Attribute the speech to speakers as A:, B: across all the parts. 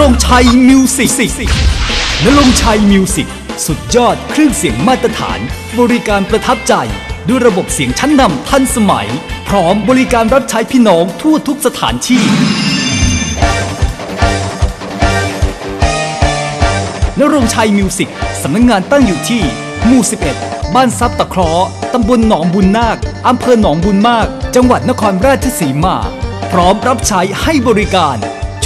A: รงชัยมิวสิกนรงชัยมิวสิกสุดยอดเครื่องเสียงมาตรฐาน บริการประทับใจ ด้วยระบบเสียงชั้นนำทันสมัย พร้อมบริการรับใช้พี่น้องทั่วทุกสถานที่นรงชัยมิวสิกสำนักงงานตั้งอยู่ที่ หมู่ 11 บ้านซับตะเคราะห์ตำบลหนองบุญนาคอำเภอหนองบุญมาก จังหวัดนครราชสีมา พร้อมรับใช้ให้บริการ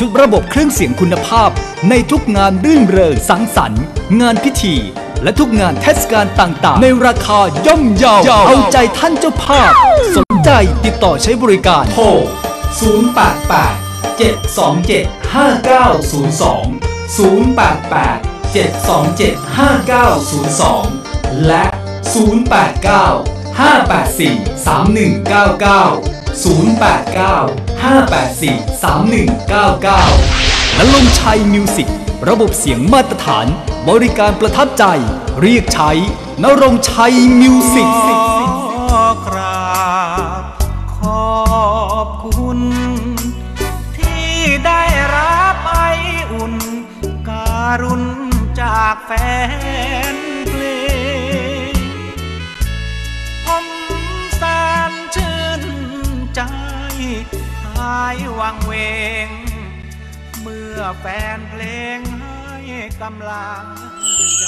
A: ชุดระบบเครื่องเสียงคุณภาพ ในทุกงานรื่นเริงสังสรรค์ งานพิธี และทุกงานเทศกาลต่างๆ ในราคาย่อมเยาเอาใจท่านเจ้าภาพ สนใจติดต่อใช้บริการโทร088 727 5902 088 727 5902 และ 089 584 3199 089 584 3199และลงชัยมิวสิกระบบเสียงมาตรฐาน บริการประทับใจ เรียกใช้นรงชัยมิวสิก
B: ขอกราบขอบคุณ ที่ได้รับไออุ่น การุณจากแฟนเพลง วังเวง เมื่อแฟนเพลงให้กำลังใจ